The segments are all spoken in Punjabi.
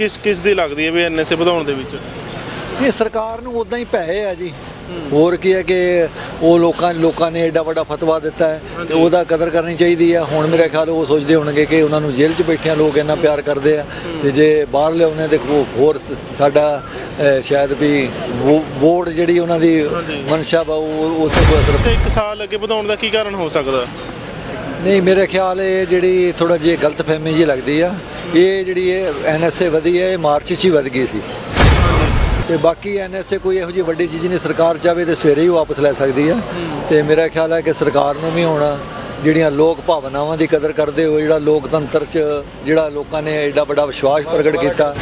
ਕਿਸ ਕਿਸ ਦੀ ਲੱਗਦੀ ਹੈ ਵੀ ਐਨਐਸਏ ਵਧਾਉਣ ਦੇ ਵਿੱਚ? ਇਹ ਸਰਕਾਰ ਨੂੰ ਉਦਾਂ ਹੀ ਪੈਸੇ ਆ ਜੀ। ਹੋਰ ਕੀ ਹੈ ਕਿ ਉਹ ਲੋਕਾਂ ਲੋਕਾਂ ਨੇ ਐਡਾ ਵੱਡਾ ਫਤਵਾ ਦਿੱਤਾ ਹੈ ਤੇ ਉਹਦਾ ਕਦਰ ਕਰਨੀ ਚਾਹੀਦੀ ਆ ਹੁਣ ਮੇਰੇ ਖਿਆਲ ਉਹ ਸੋਚਦੇ ਹੋਣਗੇ ਕਿ ਉਹਨਾਂ ਨੂੰ ਜੇਲ੍ਹ 'ਚ ਬੈਠਿਆਂ ਲੋਕ ਇੰਨਾ ਪਿਆਰ ਕਰਦੇ ਆ ਤੇ ਜੇ ਬਾਹਰ ਲਿਆਉਣੇ ਤੇ ਉਹ ਹੋਰ ਸਾਡਾ ਸ਼ਾਇਦ ਵੀ ਵੋਟ ਜਿਹੜੀ ਉਹਨਾਂ ਦੀ ਮਨਸ਼ਾ ਵਾ ਉਹ ਉੱਥੇ ਕੋਈ ਅਸਰ ਤੇ ਇੱਕ ਸਾਲ ਅੱਗੇ ਵਧਾਉਣ ਦਾ ਕੀ ਕਾਰਨ ਹੋ ਸਕਦਾ? ਨਹੀਂ ਮੇਰੇ ਖਿਆਲ ਇਹ ਜਿਹੜੀ ਥੋੜਾ ਜਿਹਾ ਗਲਤਫਹਿਮੀ ਜੀ ਲੱਗਦੀ ਆ। ਇਹ ਜਿਹੜੀ ਇਹ ਐਨਐਸਏ ਵਧੀ ਹੈ, ਇਹ ਮਾਰਚ 'ਚ ਹੀ ਵਧ ਗਈ ਸੀ। ਤੇ ਬਾਕੀ ਐਨਐਸਏ ਕੋਈ ਇਹੋ ਜਿਹੀ ਵੱਡੀ ਚੀਜ਼ ਨਹੀਂ, ਸਰਕਾਰ ਚਾਵੇ ਤੇ ਸਵੇਰੇ ਹੀ ਵਾਪਸ ਲੈ ਸਕਦੀ ਹੈ। ਤੇ ਮੇਰਾ ਖਿਆਲ ਹੈ ਕਿ ਸਰਕਾਰ ਨੂੰ ਵੀ ਹੁਣ। ਜਿਹੜੀਆਂ ਲੋਕ ਭਾਵਨਾਵਾਂ ਦੀ ਕਦਰ ਕਰਦੇ ਹੋਏ ਜਿਹੜਾ ਲੋਕਤੰਤਰ 'ਚ ਜਿਹੜਾ ਲੋਕਾਂ ਨੇ ਐਡਾ ਵੱਡਾ ਵਿਸ਼ਵਾਸ ਪ੍ਰਗਟ ਕੀਤਾ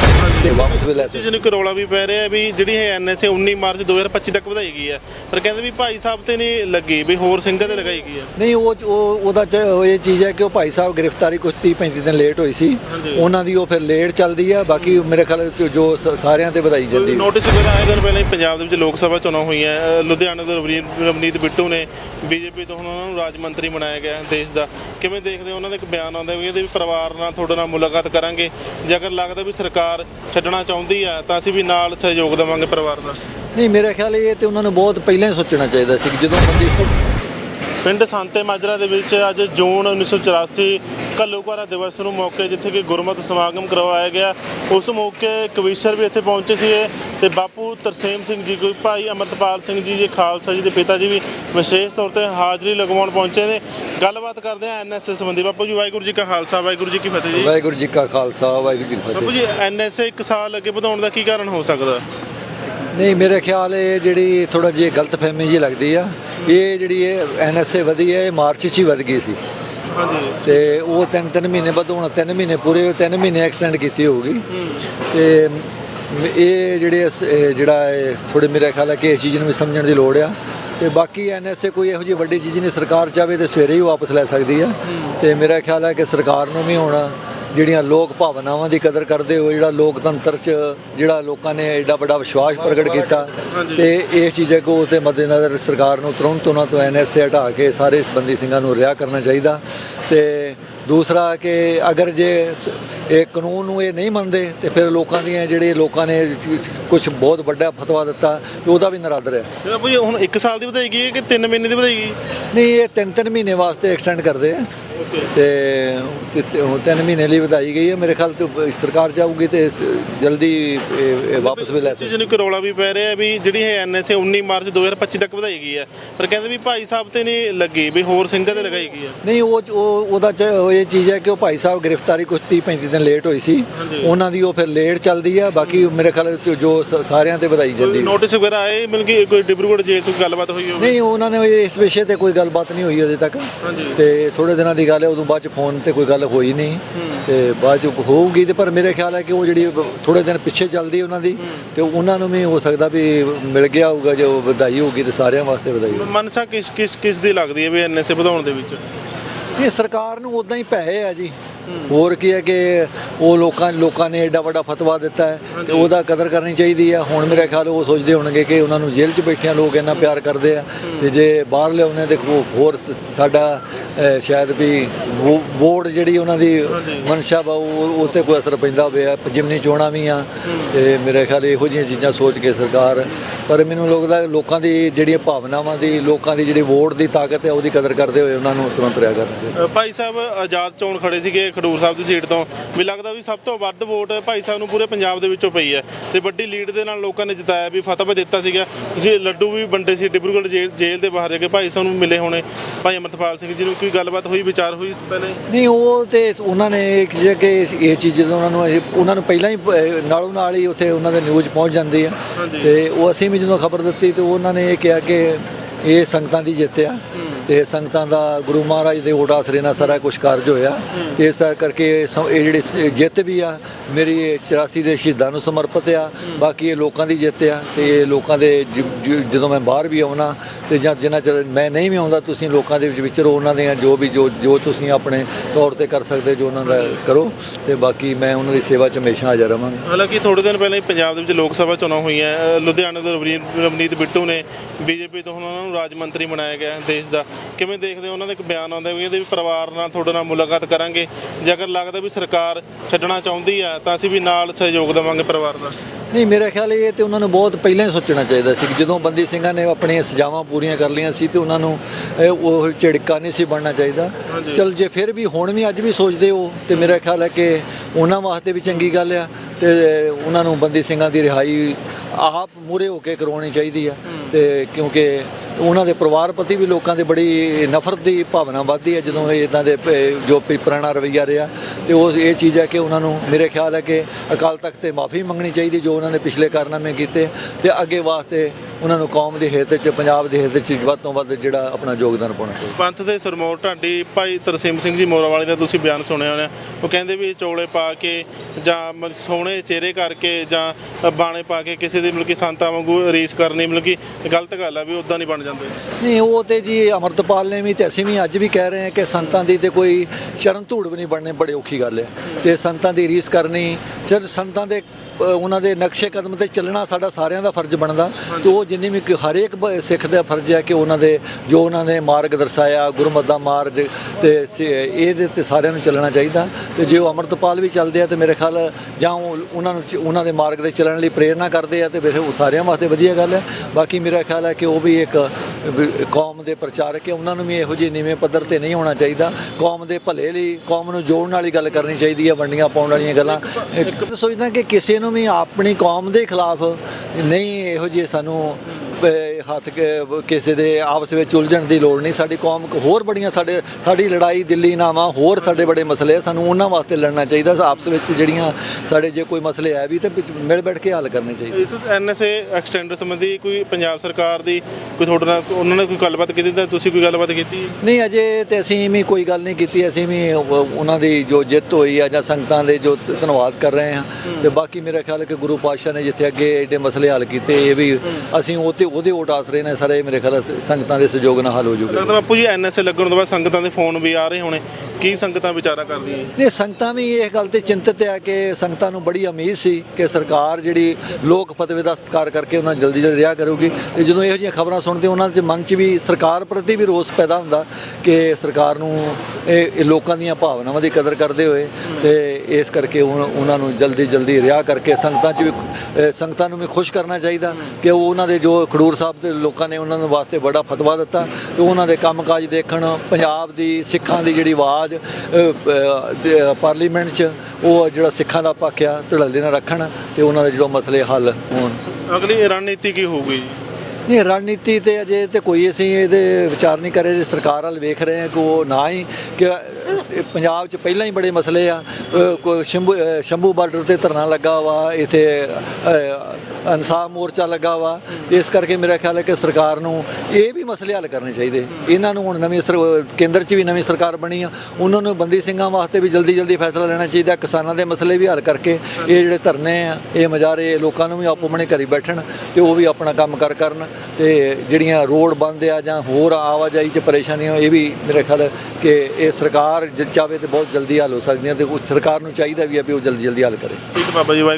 ਤੇ ਵਾਪਸ ਵੀ ਲੈ ਸਕਦੀ ਚੀਜ਼ ਨੂੰ ਕਰੋਲਾ ਵੀ ਪੈ ਰਿਹਾ ਵੀ ਜਿਹੜੀ ਇਹ ਐਨਐਸਏ 19 ਮਾਰਚ 2025 ਤੱਕ ਵਧਾਈ ਗਈ ਹੈ ਪਰ ਕਹਿੰਦੇ ਵੀ ਭਾਈ ਸਾਹਿਬ ਤੇ ਨਹੀਂ ਲੱਗੀ ਵੀ ਹੋਰ ਸਿੰਘਾਂ ਤੇ ਲਗਾਈ ਗਈ ਹੈ ਨਹੀਂ ਉਹ ਉਹ ਉਹਦਾ ਇਹ ਚੀਜ਼ ਹੈ ਕਿ ਉਹ ਭਾਈ ਸਾਹਿਬ ਗ੍ਰਿਫਤਾਰੀ ਕੁਝ 30 35 ਦਿਨ ਲੇਟ ਹੋਈ ਸੀ। ਉਹਨਾਂ ਦੀ ਉਹ ਫਿਰ ਲੇਟ ਚੱਲਦੀ ਆ ਬਾਕੀ ਮੇਰੇ ਖਿਆਲ ਜੋ ਸਾਰਿਆਂ ਤੇ ਵਧਾਈ ਜਾਂਦੀ ਹੈ। ਨੋਟਿਸ ਵਗੈਰਾ ਆਏ ਦਿਨ ਪਹਿਲਾਂ ਹੀ ਪੰਜਾਬ ਦੇ ਵਿੱਚ ਲੋਕ ਸਭਾ ਚੋਣਾਂ ਹੋਈਆਂ ਲੁਧਿਆਣਾ ਤੋਂ ਰਵਨੀ- ਰਵਨੀਤ ਬਿੱਟੂ ਨੇ ਬੀਜੇਪੀ ਤੋਂ ਹੁਣ ਉਹਨਾਂ ਨੂੰ ਰਾਜ ਮੰਤਰੀ ਬਣਾਇਆ ਗਿਆ। ਦੇਸ਼ ਦਾ। ਕਿਵੇਂ ਦੇਖਦੇ ਹੋ ਉਹਨਾਂ ਦਾ ਇੱਕ ਬਿਆਨ ਆਉਂਦਾ ਵੀ ਇਹਦੇ ਵੀ ਪਰਿਵਾਰ ਨਾਲ ਤੁਹਾਡੇ ਨਾਲ ਮੁਲਾਕਾਤ ਕਰਾਂਗੇ? ਜੇ ਅਗਰ ਲੱਗਦਾ ਵੀ ਸਰਕਾਰ ਛੱਡਣਾ ਚਾਹੁੰਦੀ ਆ ਤਾਂ ਅਸੀਂ ਵੀ ਨਾਲ ਸਹਿਯੋਗ ਦੇਵਾਂਗੇ ਪਰਿਵਾਰ ਦਾ। ਨਹੀਂ ਮੇਰੇ ਖਿਆਲ ਇਹ ਤੇ ਉਹਨਾਂ ਨੂੰ ਬਹੁਤ ਪਹਿਲਾਂ ਹੀ ਸੋਚਣਾ ਚਾਹੀਦਾ ਸੀ ਜਦੋਂ ਬੰਦੀ ਪਿੰਡ ਸੰਤੇ ਮਾਜਰਾ ਦੇ ਵਿੱਚ ਅੱਜ ਜੂਨ 1984 ਘੱਲੂਘਾਰਾ ਦਿਵਸ ਨੂੰ ਮੌਕੇ ਜਿੱਥੇ ਕਿ ਗੁਰਮਤਿ ਸਮਾਗਮ ਕਰਵਾਇਆ ਗਿਆ ਉਸ ਮੌਕੇ ਕਵੀਸ਼ਰ ਵੀ ਇੱਥੇ ਪਹੁੰਚੇ ਸੀ ਤੇ ਬਾਪੂ ਤਰਸੇਮ ਸਿੰਘ ਜੀ ਕੋਈ ਭਾਈ ਅਮਰਤਪਾਲ ਸਿੰਘ ਜੀ ਜੀ ਖਾਲਸਾ ਜੀ ਦੇ ਪਿਤਾ ਜੀ ਵੀ ਵਿਸ਼ੇਸ਼ ਤੌਰ ਤੇ ਹਾਜ਼ਰੀ ਲਗਵਾਉਣ ਪਹੁੰਚੇ ਨੇ। ਗੱਲਬਾਤ ਕਰਦੇ ਆ ਐਨਐਸਏ ਸੰਬੰਧੀ। ਬਾਪੂ ਜੀ ਵਾਹਿਗੁਰੂ ਜੀ ਕਾ ਖਾਲਸਾ ਵਾਹਿਗੁਰੂ ਜੀ ਕੀ ਫਤਿਹ ਜੀ। ਵਾਹਿਗੁਰੂ ਜੀ ਕਾ ਖਾਲਸਾ ਵਾਹਿਗੁਰੂ ਜੀ ਕੀ ਬਾਪੂ ਫਤਿਹ। ਜੀ ਐਨਐਸਏ ਇੱਕ ਸਾਲ ਅੱਗੇ ਵਧਾਉਣ ਦਾ ਕੀ ਕਾਰਨ ਹੋ ਸਕਦਾ? ਨਹੀਂ ਮੇਰੇ ਖਿਆਲ ਇਹ ਜਿਹੜੀ ਥੋੜਾ ਜਿਹਾ ਗਲਤਫਹਿਮੀ ਜੀ ਲੱਗਦੀ ਆ ਇਹ ਜਿਹੜੀ ਇਹ ਐਨਐਸਏ ਵਧੀ ਹੈ ਇਹ ਮਾਰਚ 'ਚ ਹੀ ਵਧ ਗਈ ਸੀ। ਤੇ ਉਹ ਤਿੰਨ ਤਿੰਨ ਮਹੀਨੇ ਬਾਅਦ ਹੁਣ ਤਿੰਨ ਮਹੀਨੇ ਪੂਰੇ ਹੋਏ, ਤਿੰਨ ਮਹੀਨੇ ਐਕਸਟੈਂਡ ਕੀਤੀ ਹੋਊਗੀ। ਤੇ ਇਹ ਜਿਹੜੇ ਜਿਹੜਾ ਥੋੜੇ ਮੇਰੇ ਖਿਆਲ ਹੈ ਕਿ ਇਸ ਚੀਜ਼ ਨੂੰ ਵੀ ਸਮਝਣ ਦੀ ਲੋੜ ਆ। ਤੇ ਬਾਕੀ ਐਨਐਸਏ ਕੋਈ ਇਹੋ ਜਿਹੀ ਵੱਡੀ ਚੀਜ਼ ਨਹੀਂ ਸਰਕਾਰ ਚਾਵੇ ਤੇ ਸਵੇਰੇ ਹੀ ਵਾਪਸ ਲੈ ਸਕਦੀ ਆ। ਤੇ ਮੇਰਾ ਖਿਆਲ ਹੈ ਕਿ ਸਰਕਾਰ ਨੂੰ ਵੀ ਹੁਣ ਜਿਹੜੀਆਂ ਲੋਕ ਭਾਵਨਾਵਾਂ ਦੀ ਕਦਰ ਕਰਦੇ ਹੋਏ ਜਿਹੜਾ ਲੋਕਤੰਤਰ 'ਚ ਜਿਹੜਾ ਲੋਕਾਂ ਨੇ ਐਡਾ ਵੱਡਾ ਵਿਸ਼ਵਾਸ ਪ੍ਰਗਟ ਕੀਤਾ ਤੇ ਇਸ ਚੀਜ਼ ਕੋ ਤੇ ਮੱਦੇਨਜ਼ਰ ਸਰਕਾਰ ਨੂੰ ਤੁਰੰਤ ਉਹਨਾਂ ਤੋਂ ਐਨਐਸਏ ਹਟਾ ਕੇ ਸਾਰੇ ਸੰਬੰਧੀ ਸਿੰਘਾਂ ਨੂੰ ਰਿਹਾ ਕਰਨਾ ਚਾਹੀਦਾ ਤੇ ਦੂਸਰਾ ਕਿ ਅਗਰ ਜੇ ਇਹ ਕਾਨੂੰਨ ਨੂੰ ਇਹ ਨਹੀਂ ਮੰਨਦੇ ਤੇ ਫਿਰ ਲੋਕਾਂ ਦੀਆਂ ਜਿਹੜੇ ਲੋਕਾਂ ਨੇ ਕੁਝ ਬਹੁਤ ਵੱਡਾ ਫਤਵਾ ਦਿੱਤਾ ਉਹਦਾ ਵੀ ਨਰਾਦਰ ਹੈ। ਤੇ ਬਾਪੂ ਜੀ ਹੁਣ 1 ਸਾਲ ਦੀ ਵਧਾਈ ਗਈ ਹੈ ਕਿ 3 ਮਹੀਨੇ ਦੀ ਵਧਾਈ ਗਈ ਨਹੀਂ ਇਹ ਤਿੰਨ ਤਿੰਨ ਮਹੀਨੇ ਵਾਸਤੇ ਐਕਸਟੈਂਡ ਕਰਦੇ ਆ। ਤੇ ਹੁਣ ਤਿੰਨ ਮਹੀਨੇ ਲਈ ਵਧਾਈ ਗਈ ਹੈ। ਮੇਰੇ ਖਿਆਲ ਤੋਂ ਸਰਕਾਰ ਚਾਹੂਗੀ ਤੇ ਜਲਦੀ ਵਾਪਸ ਵੀ ਲੈ ਸਕਦੀ ਨੂੰ ਕਰੋਲਾ ਵੀ ਪੈ ਰਿਹਾ ਵੀ ਜਿਹੜੀ ਇਹ ਐਨਐਸਏ 19 ਮਾਰਚ 2025 ਤੱਕ ਵਧਾਈ ਗਈ ਹੈ। ਪਰ ਕਹਿੰਦੇ ਵੀ ਭਾਈ ਸਾਹਿਬ ਤੇ ਨਹੀਂ ਲੱਗੀ ਵੀ ਹੋਰ ਸਿੰਘਾਂ ਤੇ ਲਗਾਈ ਗਈ ਹੈ। ਨਹੀਂ ਉਹ ਉਹ ਉਹਦਾ ਉਹ ਇਹ ਚੀਜ਼ ਹੈ ਕਿ ਉਹ ਭਾਈ ਸਾਹਿਬ ਗ੍ਰਿਫਤਾਰੀ ਕੁਝ 30 35 ਦਿਨ ਲੇਟ ਹੋਈ ਸੀ। ਉਹਨਾਂ ਦੀ ਉਹ ਫਿਰ ਲੇਟ ਚੱਲਦੀ ਆ ਬਾਕੀ ਮੇਰੇ ਖਿਆਲ ਚ ਜੋ ਸ- ਸਾਰਿਆਂ ਤੇ ਵਧਾਈ ਜਾਂਦੀ ਹੈ। ਨੋਟਿਸ ਵਗੈਰਾ ਆਏ? ਮਿਲ ਕਿ ਕੋਈ ਡਿਬਰੂਗੜ੍ਹ ਜੇਲ੍ਹ ਤੋਂ ਗੱਲਬਾਤ ਹੋਈ ਹੋਵੇ? ਨਹੀਂ ਉਹਨਾਂ ਨੇ ਇਸ ਵਿਸ਼ੇ ਤੇ ਕੋਈ ਗੱਲਬਾਤ ਨਹੀਂ ਹੋਈ ਅਜੇ ਤੱਕ। ਤੇ ਥੋੜੇ ਦਿਨਾਂ ਦੀ ਗੱਲ ਹੈ ਉਦੋਂ ਬਾਅਦ ਚ ਫੋਨ ਤੇ ਕੋਈ ਗੱਲ ਹੋਈ ਨਹੀਂ। ਤੇ ਬਾਅਦ ਚ ਹੋਊਗੀ ਤੇ ਪਰ ਮੇਰੇ ਖਿਆਲ ਹੈ ਕਿ ਉਹ ਜਿਹੜੀ ਥੋੜੇ ਦਿਨ ਪਿੱਛੇ ਚੱਲਦੀ ਉਹਨਾਂ ਦੀ ਤੇ ਉਹਨਾਂ ਨੂੰ ਵੀ ਹੋ ਸਕਦਾ ਵੀ ਮਿਲ ਗਿਆ ਹੋਊਗਾ ਜੋ ਵਧਾਈ ਹੋਊਗੀ ਤੇ ਸਾਰਿਆਂ ਵਾਸਤੇ ਵਧਾਈ ਹੋਊਗੀ। ਮਨਸਾ ਕਿਸ ਕਿਸ ਕਿਸ ਦੀ ਲੱਗਦੀ ਹੈ ਵੀ ਐਨਐਸਏ ਵਧਾਉਣ ਦੇ ਵਿੱਚ? ਇਹ ਸਰਕਾਰ ਨੂੰ ਉਦਾਂ ਹੀ ਪੈਸੇ ਆ ਜੀ। ਹੋਰ ਕੀ ਹੈ ਕਿ ਉਹ ਲੋਕਾਂ ਲੋਕਾਂ ਨੇ ਐਡਾ ਵੱਡਾ ਫਤਵਾ ਦਿੱਤਾ ਹੈ ਤੇ ਉਹਦਾ ਕਦਰ ਕਰਨੀ ਚਾਹੀਦੀ ਆ ਹੁਣ ਮੇਰੇ ਖਿਆਲ ਉਹ ਸੋਚਦੇ ਹੋਣਗੇ ਕਿ ਉਹਨਾਂ ਨੂੰ ਜੇਲ੍ਹ 'ਚ ਬੈਠਿਆਂ ਲੋਕ ਇੰਨਾ ਪਿਆਰ ਕਰਦੇ ਆ ਤੇ ਜੇ ਬਾਹਰ ਲਿਆਉਣੇ ਤੇ ਉਹ ਹੋਰ ਸ- ਸਾਡਾ ਅਹ, ਸ਼ਾਇਦ ਵੀ ਵੋ- ਵੋਟ ਜਿਹੜੀ ਉਹਨਾਂ ਦੀ ਮਨਸ਼ਾ ਵਾ ਉਹ ਉੱਤੇ ਕੋਈ ਅਸਰ ਪੈਂਦਾ ਹੋਵੇ ਆ ਜਿਮਨੀ ਚੋਣਾਂ ਵੀ ਆ ਤੇ ਮੇਰੇ ਖਿਆਲ ਇਹੋ ਜਿਹੀਆਂ ਚੀਜ਼ਾਂ ਸੋਚ ਕੇ ਸਰਕਾਰ ਪਰ ਮੈਨੂੰ ਲੱਗਦਾ ਲੋਕਾਂ ਦੀ ਜਿਹੜੀਆਂ ਭਾਵਨਾਵਾਂ ਦੀ ਲੋਕਾਂ ਦੀ ਜਿਹੜੀ ਵੋਟ ਦੀ ਤਾਕਤ ਹੈ ਉਹਦੀ ਕਦਰ ਕਰਦੇ ਹੋਏ ਉਹਨਾਂ ਨੂੰ ਤੁਰੰਤ ਰਿਹਾ ਕਰਨਾ ਚਾਹੀਦਾ। ਭਾਈ ਸਾਹਿਬ ਆਜ਼ਾਦ ਚੋਣ ਖੜੇ ਸੀਗੇ ਖਡੂਰ ਸਾਹਿਬ ਦੀ ਸੀਟ ਤੋਂ ਵੀ ਲੱਗਦਾ ਵੀ ਸਭ ਤੋਂ ਵੱਧ ਵੋਟ ਭਾਈ ਸਾਹਿਬ ਨੂੰ ਪੂਰੇ ਪੰਜਾਬ ਦੇ ਵਿੱਚੋਂ ਪਈ ਹੈ ਤੇ ਵੱਡੀ ਲੀਡ ਦੇ ਨਾਲ ਲੋਕਾਂ ਨੇ ਜਿਤਾਇਆ ਵੀ ਫਤਵਾ ਦਿੱਤਾ ਸੀਗਾ। ਤੁਸੀਂ ਲੱਡੂ ਵੀ ਵੰਡੇ ਸੀ ਡਿਬਰੂਗੜ੍ਹ ਜੇਲ੍ਹ ਦੇ ਬਾਹਰ ਜਾ ਕੇ ਭਾਈ ਸਾਹਿਬ ਨੂੰ ਮਿਲੇ ਹੋਣੇ ਭਾਈ ਅਮਰਤਪਾਲ ਸਿੰਘ ਜੀ ਨੂੰ ਕੋਈ ਗੱਲਬਾਤ ਹੋਈ ਵਿਚਾਰ ਹੋਈ ਇਸ ਪਹਿਲੇ? ਨਹੀਂ ਉਹ ਤੇ ਉਹਨਾਂ ਨੇ ਇੱਕ ਜੇ ਕਿ ਇਹ ਚੀਜ਼ ਜਦੋਂ ਉਹਨਾਂ ਨੂੰ ਉਹਨਾਂ ਨੂੰ ਪਹਿਲਾਂ ਹੀ ਨਾਲੋਂ ਨਾਲ ਹੀ ਉੱਥੇ ਉਹਨਾਂ ਦੇ ਨਿਊਜ਼ ਪਹੁੰਚ ਜਾਂਦੀ ਆ। ਤੇ ਉਹ ਅਸੀਂ ਵੀ ਜਦੋਂ ਖਬਰ ਦਿੱਤੀ ਤੇ ਉਹਨਾਂ ਨੇ ਇਹ ਕਿਹਾ ਕਿ ਇਹ ਸੰਗਤਾਂ ਦੀ ਜਿੱਤ ਆ। ਤੇ ਸੰਗਤਾਂ ਦਾ ਗੁਰੂ ਮਹਾਰਾਜ ਦੇ ਓਟ ਆਸਰੇ ਨਾਲ ਸਾਰਾ ਕੁਝ ਕਾਰਜ ਹੋਇਆ। ਤੇ ਇਸ ਕਰਕੇ ਇਹ ਜਿਹੜੀ ਜਿੱਤ ਵੀ ਆ ਮੇਰੀ ਇਹ 84 ਦੇ ਸ਼ਹੀਦਾਂ ਨੂੰ ਸਮਰਪਿਤ ਆ। ਬਾਕੀ ਇਹ ਲੋਕਾਂ ਦੀ ਜਿੱਤ ਆ ਤੇ ਇਹ ਲੋਕਾਂ ਦੇ ਜਦੋਂ ਮੈਂ ਬਾਹਰ ਵੀ ਆਉਣਾ ਤੇ ਜਾਂ ਜਿੰਨਾ ਚਿਰ ਮੈਂ ਨਹੀਂ ਵੀ ਆਉਂਦਾ ਤੁਸੀਂ ਲੋਕਾਂ ਦੇ ਵਿੱਚ ਵਿਚਰੋ ਉਹਨਾਂ ਦੀਆਂ ਜੋ ਵੀ ਜੋ ਜੋ ਤੁਸੀਂ ਆਪਣੇ ਤੌਰ ਤੇ ਕਰ ਸਕਦੇ ਜੋ ਉਹਨਾਂ ਦਾ ਕਰੋ ਤੇ ਬਾਕੀ ਮੈਂ ਉਹਨਾਂ ਦੀ ਸੇਵਾ 'ਚ ਹਮੇਸ਼ਾ ਹਾਜ਼ਰ ਰਵਾਂਗਾ ਹਾਲਾਂਕਿ ਥੋੜੇ ਦਿਨ ਪਹਿਲਾਂ ਹੀ ਪੰਜਾਬ ਦੇ ਵਿੱਚ ਲੋਕ ਸਭਾ ਚੋਣਾਂ ਹੋਈਆਂ ਲੁਧਿਆਣਾ ਤੋਂ ਰਵਨੀ- ਰਵਨੀਤ ਬਿੱਟੂ ਨੇ ਬੀਜੇਪੀ ਤੋਂ ਹੁਣ ਉਹਨਾਂ ਨੂੰ ਰਾਜ ਮੰਤਰੀ ਬਣਾਇਆ ਗਿਆ ਦੇਸ਼ ਦਾ। ਕਿਵੇਂ ਦੇਖਦੇ ਹੋ? ਉਹਨਾਂ ਦੇ ਇੱਕ ਬਿਆਨ ਆਉਂਦਾ ਵੀ ਇਹਦੇ ਵੀ ਪਰਿਵਾਰ ਨਾਲ ਤੁਹਾਡੇ ਨਾਲ ਮੁਲਾਕਾਤ ਕਰਾਂਗੇ। ਜੇ ਅਗਰ ਲੱਗਦਾ ਵੀ ਸਰਕਾਰ ਛੱਡਣਾ ਚਾਹੁੰਦੀ ਆ ਤਾਂ ਅਸੀਂ ਵੀ ਨਾਲ ਸਹਿਯੋਗ ਦੇਵਾਂਗੇ ਪਰਿਵਾਰ ਦਾ ਨਹੀਂ ਮੇਰਾ ਖਿਆਲ ਇਹ ਤੇ ਉਹਨਾਂ ਨੂੰ ਬਹੁਤ ਪਹਿਲਾਂ ਹੀ ਸੋਚਣਾ ਚਾਹੀਦਾ ਸੀ ਕਿ ਜਦੋਂ ਬੰਦੀ ਸਿੰਘਾਂ ਨੇ ਆਪਣੀਆਂ ਸਜ਼ਾਵਾਂ ਪੂਰੀਆਂ ਕਰ ਲਈਆਂ ਸੀ ਤੇ ਉਹਨਾਂ ਨੂੰ ਇਹ ਉਹ ਝਿੜਕਾ ਨਹੀਂ ਸੀ ਬਣਨਾ ਚਾਹੀਦਾ। ਚਲ ਜੇ ਫਿਰ ਵੀ ਹੁਣ ਵੀ ਅੱਜ ਵੀ ਸੋਚਦੇ ਹੋ ਤੇ ਮੇਰਾ ਖਿਆਲ ਹੈ ਕਿ ਉਹਨਾਂ ਵਾਸਤੇ ਵੀ ਚੰਗੀ ਗੱਲ ਆ ਤੇ ਉਹਨਾਂ ਨੂੰ ਬੰਦੀ ਸਿੰਘਾਂ ਦੀ ਰਿਹਾਈ ਆਪ ਮੂਰੇ ਹੋ ਕੇ ਕਰਵਾਉਣੀ ਚਾਹੀਦੀ ਆ। ਤੇ ਕਿਉਂਕਿ ਉਹਨਾਂ ਦੇ ਪਰਿਵਾਰ ਪ੍ਰਤੀ ਵੀ ਲੋਕਾਂ ਦੇ ਬੜੀ ਨਫ਼ਰਤ ਦੀ ਭਾਵਨਾ ਵੱਧਦੀ ਹੈ ਜਦੋਂ ਇਹ ਇਦਾਂ ਦੇ ਪ- ਜੋ ਵੀ ਪੁਰਾਣਾ ਰਵੱਈਆ ਰਿਹਾ ਤੇ ਉਹ ਇਹ ਚੀਜ਼ ਹੈ ਕਿ ਉਹਨਾਂ ਨੂੰ ਮੇਰੇ ਖਿਆਲ ਹੈ ਕਿ ਅਕਾਲ ਤਖਤ ਤੇ ਮਾਫੀ ਮੰਗਣੀ ਚਾਹੀਦੀ ਜੋ ਉਹਨਾਂ ਨੇ ਪਿਛਲੇ ਕਾਰਨਾਮੇ ਕੀਤੇ ਤੇ ਅੱਗੇ ਵਾਸਤੇ ਉਹਨਾਂ ਨੂੰ ਕੌਮ ਦੇ ਹਿੱਤ 'ਚ, ਪੰਜਾਬ ਦੇ ਹਿੱਤ 'ਚ ਵੱਧ ਤੋਂ ਵੱਧ ਜਿਹੜਾ ਆਪਣਾ ਯੋਗਦਾਨ ਪਾਉਣਾ ਚਾਹੀਦਾ। ਪੰਥ ਦੇ ਸਰਮੋਰ ਢਾਡੀ ਭਾਈ ਤਰਸੀਮ ਸਿੰਘ ਜੀ ਮੋਰਾਵਾਲੀ ਦਾ ਤੁਸੀਂ ਬਿਆਨ ਸੁਣਿਆ ਹੋਣਾ। ਉਹ ਕਹਿੰਦੇ ਵੀ ਚੋਲੇ ਪਾ ਕੇ ਜਾਂ ਮ- ਸੋਹਣੇ ਚਿਹਰੇ ਕਰਕੇ ਜਾਂ ਬਾਣੇ ਪਾ ਕੇ ਕਿਸੇ ਦੀ ਮਤਲਬ ਕਿ ਸੰਤਾਂ ਵਾਂਗੂ ਰੀਸ ਕਰਨੀ ਮਤਲਬ ਕਿ ਗਲਤ ਗੱਲ ਆ ਵੀ ਉਦਾਂ ਨਹੀਂ ਬਣ ਜਾਂਦੇ ਨਹੀਂ, ਉਹ ਤੇ ਜੀ ਅਮਰਤਪਾਲ ਨੇ ਵੀ ਤੇ ਅਸੀਂ ਵੀ ਅੱਜ ਵੀ ਕਹਿ ਰਹੇ ਹਾਂ ਕਿ ਸੰਤਾਂ ਦੀ ਤੇ ਕੋਈ ਚਰਨ ਧੂੜ ਵੀ ਨਹੀਂ ਬਣਨੇ, ਬੜੇ ਔਖੀ ਗੱਲ ਹੈ। ਤੇ ਸੰਤਾਂ ਦੀ ਰੀਸ ਕਰਨੀ, ਸਿਰਫ ਸੰਤਾਂ ਦੇ ਉਹਨਾਂ ਦੇ ਨਕਸ਼ੇ ਕਦਮ ਤੇ ਚੱਲਣਾ ਸਾਡਾ ਸਾਰਿਆਂ ਦਾ ਫਰਜ਼ ਬਣਦਾ। ਤੇ ਉਹ ਜਿੰਨੀ ਵੀ ਹਰੇਕ ਸਿੱਖ ਦਾ ਫਰਜ਼ ਹੈ ਕਿ ਉਹਨਾਂ ਦੇ ਜੋ ਉਹਨਾਂ ਨੇ ਮਾਰਗ ਦਰਸਾਇਆ ਗੁਰਮਤਿ ਦਾ ਮਾਰਗ ਤੇ ਇਹਦੇ ਤੇ ਸਾਰਿਆਂ ਨੂੰ ਚੱਲਣਾ ਚਾਹੀਦਾ। ਤੇ ਜੇ ਉਹ ਅਮਰਤਪਾਲ ਵੀ ਚੱਲਦੇ ਆ ਤੇ ਮੇਰੇ ਖਿਆਲ ਜਾਂ ਉਹ ਉਹਨਾਂ ਨੂੰ ਉਹਨਾਂ ਦੇ ਮਾਰਗ ਤੇ ਚੱਲਣ ਲਈ ਪ੍ਰੇਰਣਾ ਕਰਦੇ ਆ ਤੇ ਫਿਰ ਉਹ ਸਾਰਿਆਂ ਵਾਸਤੇ ਵਧੀਆ ਗੱਲ ਹੈ। ਬਾਕੀ ਮੇਰਾ ਖਿਆਲ ਹੈ ਕਿ ਉਹ ਵੀ ਇੱਕ ਕੌਮ ਦੇ ਪ੍ਰਚਾਰਕ ਹੈ। ਉਹਨਾਂ ਨੂੰ ਵੀ ਇਹੋ ਜਿਹੇ ਨੀਵੇਂ ਪੱਧਰ ਤੇ ਨਹੀਂ ਹੋਣਾ ਚਾਹੀਦਾ। ਕੌਮ ਦੇ ਭਲੇ ਲਈ ਕੌਮ ਨੂੰ ਜੋੜਨ ਵਾਲੀ ਗੱਲ ਕਰਨੀ ਚਾਹੀਦੀ ਹੈ ਵੰਡੀਆਂ ਪਾਉਣ ਵਾਲੀਆਂ ਗੱਲਾਂ। ਇੱਕ ਸੋਚਦਾ ਕਿ ਕਿਸੇ ਨੂੰ ਵੀ ਆਪਣੀ ਕੌਮ ਦੇ ਖਿਲਾਫ ਨਹੀਂ ਇਹੋ ਜਿਹੇ ਸਾਨੂੰ ਹੱਥ ਕੇ- ਕਿਸੇ ਦੇ ਆਪਸ ਵਿੱਚ ਉਲਝਣ ਦੀ ਲੋੜ ਨਹੀਂ। ਸਾਡੀ ਕੌਮ ਕੋ ਹੋਰ ਬੜੀਆਂ ਸਾਡੇ ਸਾਡੀ ਲੜਾਈ ਦਿੱਲੀ ਨਾਵਾ ਹੋਰ ਸਾਡੇ ਬੜੇ ਮਸਲੇ ਆ, ਸਾਨੂੰ ਉਹਨਾਂ ਵਾਸਤੇ ਲੜਨਾ ਚਾਹੀਦਾ। ਆਪਸ ਵਿੱਚ ਜਿਹੜੀਆਂ ਸਾਡੇ ਜੇ ਕੋਈ ਮਸਲੇ ਹੈ ਵੀ ਤੇ ਵਿੱਚ ਮਿਲ ਬੈਠ ਕੇ ਹੱਲ ਕਰਨੇ ਚਾਹੀਦੇ। ਇਸ ਐਨਐਸਏ ਐਕਸਟੈਂਡਰ ਸੰਬੰਧੀ ਕੋਈ ਪੰਜਾਬ ਸਰਕਾਰ ਦੀ ਕੋਈ ਤੁਹਾਡੇ ਨਾਲ ਉਹਨਾਂ ਨੇ ਕੋਈ ਗੱਲਬਾਤ ਕੀਤੀ ਤਾਂ ਤੁਸੀਂ ਕੋਈ ਗੱਲਬਾਤ ਕੀਤੀ? ਨਹੀਂ ਅਜੇ ਤੇ ਅਸੀਂ ਵੀ ਕੋਈ ਗੱਲ ਨਹੀਂ ਕੀਤੀ। ਅਸੀਂ ਵੀ ਉਹ- ਉਹਨਾਂ ਦੀ ਜੋ ਜਿੱਤ ਹੋਈ ਆ ਜਾਂ ਸੰਗਤਾਂ ਦੇ ਜੋ ਧੰਨਵਾਦ ਕਰ ਰਹੇ ਹਾਂ। ਤੇ ਬਾਕੀ ਮੇਰਾ ਖਿਆਲ ਹੈ ਕਿ ਗੁਰੂ ਪਾਤਸ਼ਾਹ ਨੇ ਜਿੱਥੇ ਅੱਗੇ ਏਡੇ ਮਸਲੇ ਹੱਲ ਕੀਤੇ ਇਹ ਵੀ ਅਸੀਂ ਉਹ ਤੇ ਉਹਦੇ ਓਟ ਆਸਰੇ ਨੇ ਸਾਰੇ ਮੇਰੇ ਖਿਆਲ ਹੈ ਸੰਗਤਾਂ ਦੇ ਸਹਿਯੋਗ ਨਾਲ ਹੱਲ ਹੋ ਜੂਗਾ ਲੱਗਦਾ ਬਾਪੂ ਜੀ ਐਨਐਸਏ ਲੱਗਣ ਤੋਂ ਬਾਅਦ ਸੰਗਤਾਂ ਦੇ ਫੋਨ ਵੀ ਆ ਰਹੇ ਹੋਣੇ ਕੀ ਸੰਗਤਾਂ ਵਿਚਾਰਾ ਕਰਦੀਆਂ ਜੀ? ਨਹੀਂ ਸੰਗਤਾਂ ਵੀ ਇਹ ਗੱਲ ਤੇ ਚਿੰਤਤ ਆ ਕਿ ਸੰਗਤਾਂ ਨੂੰ ਬੜੀ ਉਮੀਦ ਸੀ ਕਿ ਸਰਕਾਰ ਜਿਹੜੀ ਲੋਕ ਫਤਵੇ ਦਾ ਸਤਿਕਾਰ ਕਰਕੇ ਉਹਨਾਂ ਜਲਦੀ ਜਲਦੀ ਰਿਹਾ ਕਰੂਗੀ ਤੇ ਜਦੋਂ ਇਹੋ ਜਿਹੀਆਂ ਖਬਰਾਂ ਸੁਣਦੇ ਉਹਨਾਂ ਦੇ ਮਨ 'ਚ ਵੀ ਸਰਕਾਰ ਪ੍ਰਤੀ ਵੀ ਰੋਸ ਪੈਦਾ ਹੁੰਦਾ ਕਿ ਸਰਕਾਰ ਨੂੰ ਇਹ ਲੋਕਾਂ ਦੀਆਂ ਭਾਵਨਾਵਾਂ ਦੀ ਕਦਰ ਕਰਦੇ ਹੋਏ ਤੇ ਇਸ ਕਰਕੇ ਉਹ- ਉਹਨਾਂ ਨੂੰ ਜਲਦੀ ਜਲਦੀ ਰਿਹਾ ਕਰਕੇ ਸੰਗਤਾਂ 'ਚ ਵੀ ਸੰਗਤਾਂ ਨੂੰ ਵੀ ਖੁਸ਼ ਕਰਨਾ ਚਾਹੀਦਾ ਕਿ ਉਹ ਉਹਨਾਂ ਦੇ ਜੋ ਖਡੂਰ ਸਾਹਿਬ ਦੇ ਲੋਕਾਂ ਨੇ ਉਹਨਾਂ ਨੂੰ ਵਾਸਤੇ ਬੜਾ ਫਤਵਾ ਦਿੱਤਾ ਤੇ ਉਹਨਾਂ ਦੇ ਕੰਮਕਾਜ ਦੇਖਣ ਪੰਜਾਬ ਦੀ ਸਿੱਖਾਂ ਦੀ ਜਿਹੜੀ ਆਵਾਜ਼ ਪਾਰਲੀਮੈਂਟ 'ਚ ਉਹ ਜਿਹੜਾ ਸਿੱਖਾਂ ਦਾ ਪੱਖ ਆ ਧੜੱਲੇ ਨਾਲ ਰੱਖਣ ਤੇ ਉਹਨਾਂ ਦੇ ਜੋ ਮਸਲੇ ਹੱਲ ਹੋਣ। ਅਗਲੀ ਰਣਨੀਤੀ ਕੀ ਹੋਊਗੀ ਜੀ? ਨਹੀਂ ਰਣਨੀਤੀ ਤੇ ਅਜੇ ਤੇ ਕੋਈ ਅਸੀਂ ਇਹਦੇ ਵਿਚਾਰ ਨਹੀਂ ਕਰੇ ਜੇ ਸਰਕਾਰ ਵੱਲ ਵੇਖ ਰਹੇ ਹਾਂ ਕਿ ਉਹ ਨਾ ਹੀ ਕਿ ਅਹ, ਪੰਜਾਬ 'ਚ ਪਹਿਲਾਂ ਹੀ ਬੜੇ ਮਸਲੇ ਆ। ਅਹ, ਸ਼ੰਭੂ ਅਹ, ਸ਼ੰਭੂ ਬਾਰਡਰ ਤੇ ਧਰਨਾ ਲੱਗਾ ਵਾ ਇਥੇ ਇਨਸਾਫ ਮੋਰਚਾ ਲੱਗਾ ਵਾ। ਤੇ ਇਸ ਕਰਕੇ ਮੇਰਾ ਖਿਆਲ ਹੈ ਕਿ ਸਰਕਾਰ ਨੂੰ ਇਹ ਵੀ ਮਸਲੇ ਹੱਲ ਕਰਨੇ ਚਾਹੀਦੇ। ਇਹਨਾਂ ਨੂੰ ਹੁਣ ਨਵੀਂ ਸਰ- ਕੇਂਦਰ 'ਚ ਵੀ ਨਵੀਂ ਸਰਕਾਰ ਬਣੀ ਆ। ਉਹਨਾਂ ਨੂੰ ਬੰਦੀ ਸਿੰਘਾਂ ਵਾਸਤੇ ਵੀ ਜਲਦੀ ਜਲਦੀ ਫੈਸਲਾ ਲੈਣਾ ਚਾਹੀਦਾ। ਕਿਸਾਨਾਂ ਦੇ ਮਸਲੇ ਵੀ ਹੱਲ ਕਰਕੇ ਇਹ ਜਿਹੜੇ ਧਰਨੇ ਆ ਇਹ ਮਜਾਰੇ ਲੋਕਾਂ ਨੂੰ ਵੀ ਆਪੋ ਆਪਣੇ ਘਰੀ ਬੈਠਣ ਤੇ ਉਹ ਵੀ ਆਪਣਾ ਕੰਮ ਕਰ ਕਰਨ ਤੇ ਜਿਹੜੀਆਂ ਰੋਡ ਬੰਦ ਆ ਜਾਂ ਹੋਰ ਆਵਾਜਾਈ 'ਚ ਪਰੇਸ਼ਾਨੀਆਂ ਇਹ ਵੀ ਮੇਰੇ ਖਿਆਲ ਕਿ ਇਹ ਸਰਕਾਰ ਜ- ਚਾਹਵੇ ਤੇ ਬਹੁਤ ਜਲਦੀ ਹੱਲ ਹੋ ਸਕਦੀਆਂ ਤੇ ਉਹ ਸਰਕਾਰ ਨੂੰ ਚਾਹੀਦਾ ਵੀ ਆ ਵੀ ਉਹ ਜਲਦੀ ਜਲਦੀ ਹੱਲ ਕਰੇ। ਠੀਕ ਹੈ ਬਾਬਾ ਜੀ, ਵਾਹਿਗੁਰੂ